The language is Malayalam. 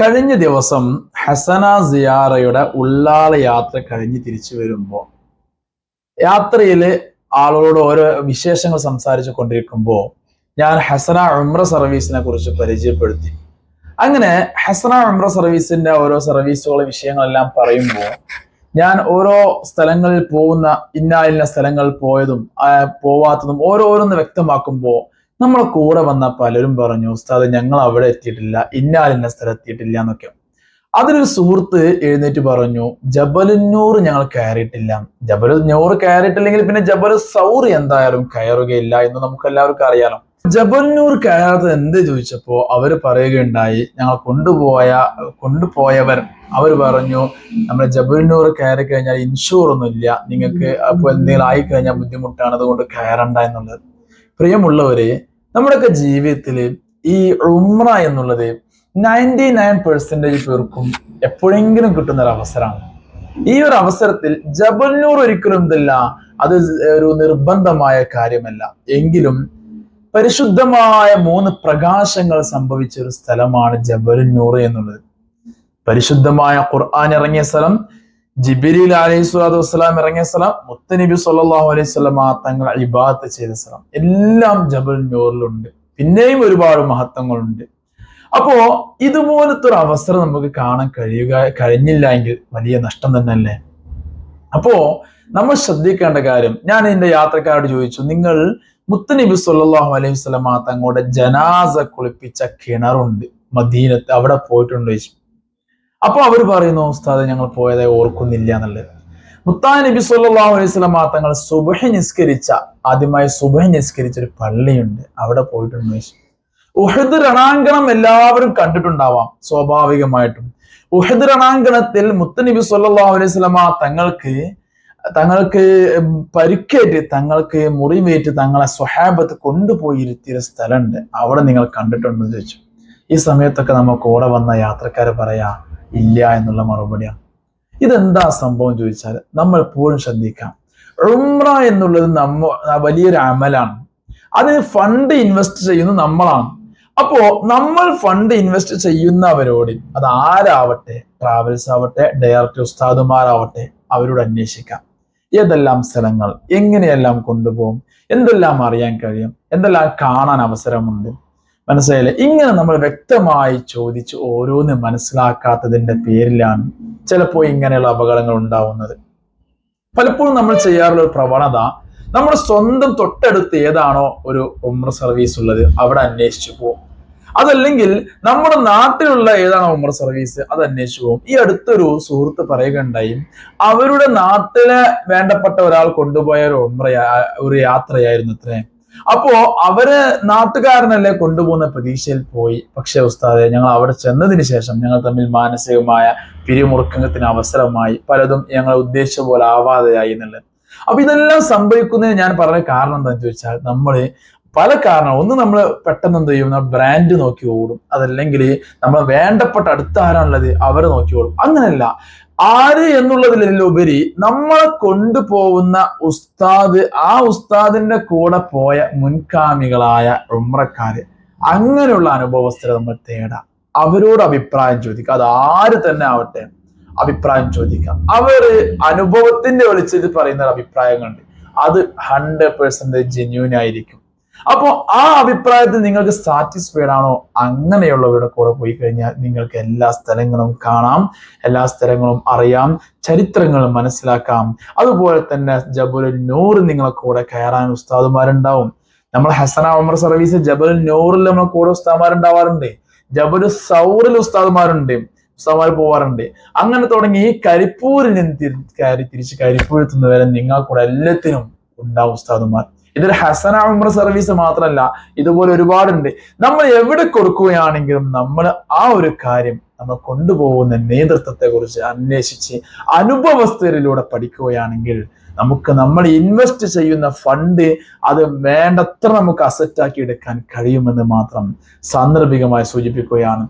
കഴിഞ്ഞ ദിവസം ഹസന സിയാറയുടെ ഉള്ളാള യാത്ര കഴിഞ്ഞ് തിരിച്ചു വരുമ്പോൾ യാത്രയിൽ ആളുകളോട് ഓരോ വിശേഷങ്ങൾ സംസാരിച്ചു കൊണ്ടിരിക്കുമ്പോൾ ഞാൻ ഹസന ഉമ്ര സർവീസിനെ കുറിച്ച് പരിചയപ്പെടുത്തി. അങ്ങനെ ഹസന ഉമ്ര സർവീസിന്റെ ഓരോ സർവീസുകളെ വിഷയങ്ങളെല്ലാം പറയുമ്പോൾ ഞാൻ ഓരോ സ്ഥലങ്ങളിൽ പോകുന്ന ഇന്ന ഇന്ന സ്ഥലങ്ങളിൽ പോയതും പോവാത്തതും ഓരോരോന്ന് വ്യക്തമാക്കുമ്പോൾ നമ്മളെ കൂടെ വന്ന പലരും പറഞ്ഞു ഉസ്താദ് ഞങ്ങൾ അവിടെ എത്തിയിട്ടില്ല ഇന്നാലിന്ന സ്ഥലം എത്തിയിട്ടില്ല എന്നൊക്കെ. അതിലൊരു സുഹൃത്ത് എഴുന്നേറ്റ് പറഞ്ഞു ജബലുന്നൂർ ഞങ്ങൾ കയറിയിട്ടില്ല. ജബലുന്നൂർ കയറിയിട്ടില്ലെങ്കിൽ പിന്നെ ജബൽ സൗർ എന്തായാലും കയറുകയില്ല എന്ന് നമുക്ക് എല്ലാവർക്കും അറിയാലോ. ജബലുന്നൂർ കയറാത്തത് എന്ത് ചോദിച്ചപ്പോ അവർ പറയുകയുണ്ടായി ഞങ്ങൾ കൊണ്ടുപോയ കൊണ്ടുപോയവർ. അവർ പറഞ്ഞു നമ്മുടെ ജബലുന്നൂർ കയറി കഴിഞ്ഞാൽ ഇൻഷൂർ ഒന്നുമില്ല നിങ്ങൾക്ക് അപ്പൊ എന്തെങ്കിലും ആയി കഴിഞ്ഞാൽ ബുദ്ധിമുട്ടാണ്. അതുകൊണ്ട് കയറണ്ട എന്നുള്ളത്. പ്രിയമുള്ളവരെ നമ്മുടെയൊക്കെ ജീവിതത്തിൽ ഈ ഉമ്ര എന്നുള്ളത് നയന്റി നയൻ പെർസെന്റേജ് പേർക്കും എപ്പോഴെങ്കിലും കിട്ടുന്ന ഒരു അവസരമാണ്. ഈ ഒരു അവസരത്തിൽ ജബൽനൂർ ഒരിക്കലും ഇതല്ല. അത് ഒരു നിർബന്ധമായ കാര്യമല്ല. എങ്കിലും പരിശുദ്ധമായ മൂന്ന് പ്രകാശങ്ങൾ സംഭവിച്ച ഒരു സ്ഥലമാണ് ജബലുന്നൂർ എന്നുള്ളത്. പരിശുദ്ധമായ ഖുർആൻ ഇറങ്ങിയ സ്ഥലം ജിബിരിൽ അലൈഹി സ്വലാത്തു വസ്സലാം ഇറങ്ങിയ സ്ഥലം മുത്തനബി സല്ലല്ലാഹു അലൈഹി സ്വലമ തങ്ങൾ ഇബാത്ത് ചെയ്ത സ്ഥലം. എല്ലാം ജബൽ നൂറിലുണ്ട്. പിന്നെയും ഒരുപാട് മഹത്വങ്ങളുണ്ട്. അപ്പോ ഇതുപോലത്തെ ഒരു അവസരം നമുക്ക് കാണാൻ കഴിയുക കഴിഞ്ഞില്ല എങ്കിൽ വലിയ നഷ്ടം തന്നെയല്ലേ? അപ്പോ നമ്മൾ ശ്രദ്ധിക്കേണ്ട കാര്യം ഞാൻ എന്റെ യാത്രക്കാരോട് ചോദിച്ചു നിങ്ങൾ മുത്തനബി സല്ലല്ലാഹു അലൈഹി വസല്ലമ തങ്ങളുടെ ജനാസ കുളിപ്പിച്ച കിണറുണ്ട് മദീനത്ത് അവിടെ പോയിട്ടുണ്ടോ? ചോദിച്ചു അപ്പൊ അവർ പറയുന്നു ഉസ്താദ് ഞങ്ങൾ പോയതായി ഓർക്കുന്നില്ല എന്നുള്ളത്. മുത്താ നബി സല്ലാ അലൈഹി തങ്ങൾ സുബഹി നിസ്കരിച്ച ആദ്യമായി സുബഹി നിസ്കരിച്ച ഒരു പള്ളിയുണ്ട്. അവിടെ പോയിട്ടുണ്ട്. ഉഹദ് രണാങ്കണം എല്ലാവരും കണ്ടിട്ടുണ്ടാവാം സ്വാഭാവികമായിട്ടും. ഉഹദ് രണാങ്കണത്തിൽ മുത്തനബി സല്ലാ അലൈഹി വസല്ലമ തങ്ങൾക്ക് തങ്ങൾക്ക് പരിക്കേറ്റ് തങ്ങൾക്ക് മുറിവേറ്റ് തങ്ങളെ സ്വഹാബത്ത് കൊണ്ടുപോയി ഇരുത്തിയ സ്ഥലമുണ്ട്. അവിടെ നിങ്ങൾ കണ്ടിട്ടുണ്ടെന്ന് ചോദിച്ചു. ഈ സമയത്തൊക്കെ നമുക്ക് കൂടെ വന്ന യാത്രക്കാർ പറയാ ഇല്ല എന്നുള്ള മറുപടിയാണ് ഇതെന്താ സംഭവം ചോദിച്ചാൽ നമ്മൾ എപ്പോഴും ശ്രദ്ധിക്കാം. ഉംറ എന്നുള്ളത് നമ്മ വലിയൊരു അമലാണ്. അതിന് ഫണ്ട് ഇൻവെസ്റ്റ് ചെയ്യുന്നത് നമ്മളാണ്. അപ്പോ നമ്മൾ ഫണ്ട് ഇൻവെസ്റ്റ് ചെയ്യുന്നവരോട് അത് ആരാവട്ടെ? ട്രാവൽസ് ആവട്ടെ ഡയറക്ടർ ഉസ്താദുമാരാവട്ടെ അവരോട് അന്വേഷിക്കാം. ഏതെല്ലാം സ്ഥലങ്ങൾ എങ്ങനെയെല്ലാം കൊണ്ടുപോകും എന്തെല്ലാം അറിയാൻ കഴിയും എന്തെല്ലാം കാണാൻ അവസരമുണ്ട് മനസ്സിലായില്ലേ? ഇങ്ങനെ നമ്മൾ വ്യക്തമായി ചോദിച്ച് ഓരോന്ന് മനസ്സിലാക്കാത്തതിന്റെ പേരിലാണ് ചിലപ്പോൾ ഇങ്ങനെയുള്ള അപകടങ്ങൾ ഉണ്ടാവുന്നത്. പലപ്പോഴും നമ്മൾ ചെയ്യാറുള്ള ഒരു പ്രവണത നമ്മൾ സ്വന്തം തൊട്ടടുത്ത് ഏതാണോ ഒരു ഉമ്ര സർവീസ് ഉള്ളത് അവിടെ അന്വേഷിച്ചു പോകും അതല്ലെങ്കിൽ നമ്മുടെ നാട്ടിലുള്ള ഏതാണോ ഉമ്ര സർവീസ് അത് അന്വേഷിച്ചു പോകും ഈ അടുത്തൊരു സുഹൃത്ത് പറയുകയുണ്ടായി അവരുടെ നാട്ടിലെ വേണ്ടപ്പെട്ട ഒരാൾ കൊണ്ടുപോയ ഒരു ഉമ്ര ഒരു യാത്രയായിരുന്നു ഇത്രയും. അപ്പോ അവർ നാട്ടുകാരനല്ലേ കൊണ്ടുപോകുന്ന പ്രതീക്ഷയിൽ പോയി. പക്ഷേ ഉസ്താദെ ഞങ്ങൾ അവിടെ ചെന്നതിന് ശേഷം ഞങ്ങൾ തമ്മിൽ മാനസികമായ പിരിമുറുക്കത്തിന് അവസരമായി. പലതും ഞങ്ങൾ ഉദ്ദേശിച്ച പോലെ ആവാതെയായി എന്നുള്ളത്. അപ്പൊ ഇതെല്ലാം സംഭവിക്കുന്നതിന് ഞാൻ പറഞ്ഞ കാരണം എന്താണെന്ന് ചോദിച്ചാൽ നമ്മൾ പല കാരണം. ഒന്ന് നമ്മൾ പെട്ടെന്ന് എന്ത് ചെയ്യും? ബ്രാൻഡ് നോക്കി ഓടും. അതല്ലെങ്കിൽ നമ്മൾ വേണ്ടപ്പെട്ട അടുത്ത ആരാണുള്ളത് അവരെ നോക്കി ഓടും. അങ്ങനെയല്ല. ആര് എന്നുള്ളതിലുപരി നമ്മളെ കൊണ്ടുപോകുന്ന ഉസ്താദ് ആ ഉസ്താദിന്റെ കൂടെ പോയ മുൻകാമികളായ ഉമ്രക്കാര് അങ്ങനെയുള്ള അനുഭവസ്ഥരെ നമ്മൾ തേടാം. അവരോട് അഭിപ്രായം ചോദിക്കാം അത് ആര് തന്നെ ആവട്ടെ അഭിപ്രായം ചോദിക്കാം. അവർ അനുഭവത്തിന്റെ വെളിച്ചത്തിൽ പറയുന്ന അഭിപ്രായങ്ങളുണ്ട്. അത് ഹൺഡ്രഡ് പെർസെന്റേജ് ജെന്യൂൻ ആയിരിക്കും. അപ്പോൾ ആ അഭിപ്രായത്തിൽ നിങ്ങൾക്ക് സാറ്റിസ്ഫൈഡ് ആണോ? അങ്ങനെയുള്ളവരുടെ കൂടെ പോയി കഴിഞ്ഞാൽ നിങ്ങൾക്ക് എല്ലാ സ്ഥലങ്ങളും കാണാം എല്ലാ സ്ഥലങ്ങളും അറിയാം ചരിത്രങ്ങളും മനസ്സിലാക്കാം. അതുപോലെ തന്നെ ജബുൽ നൂറ് നിങ്ങളെ കൂടെ കയറാൻ ഉസ്താദുമാരുണ്ടാവും. നമ്മൾ ഹസന ഉമർ സർവീസ് ജബൽ നൂറിൽ നമ്മളെ കൂടെ ഉസ്താദുമാരുണ്ടാവാറുണ്ട്. ജബൽ സൗറിൽ ഉസ്താദുമാരുണ്ട് ഉസ്താദുമാർ പോവാറുണ്ട്. അങ്ങനെ തുടങ്ങി ഈ കരിപ്പൂരിൽ തിരിച്ച് കരിപ്പൂരെത്തുന്നവരെ നിങ്ങൾ കൂടെ എല്ലാത്തിനും ഉണ്ടാവും ഉസ്താദുമാർ. ഇതൊരു ഹസന ഉംറ സർവീസ് മാത്രമല്ല ഇതുപോലെ ഒരുപാടുണ്ട്. നമ്മൾ എവിടെ കൊടുക്കുകയാണെങ്കിലും നമ്മൾ ആ ഒരു കാര്യം നമ്മൾ കൊണ്ടുപോകുന്ന നേതൃത്വത്തെ കുറിച്ച് അന്വേഷിച്ച് അനുഭവസ്ഥരിലൂടെ പഠിക്കുകയാണെങ്കിൽ നമുക്ക് നമ്മൾ ഇൻവെസ്റ്റ് ചെയ്യുന്ന ഫണ്ട് അത് വേണ്ടത്ര നമുക്ക് അസറ്റ് ആക്കി എടുക്കാൻ കഴിയുമെന്ന് മാത്രം സാന്ദർഭികമായി സൂചിപ്പിക്കുകയാണ്.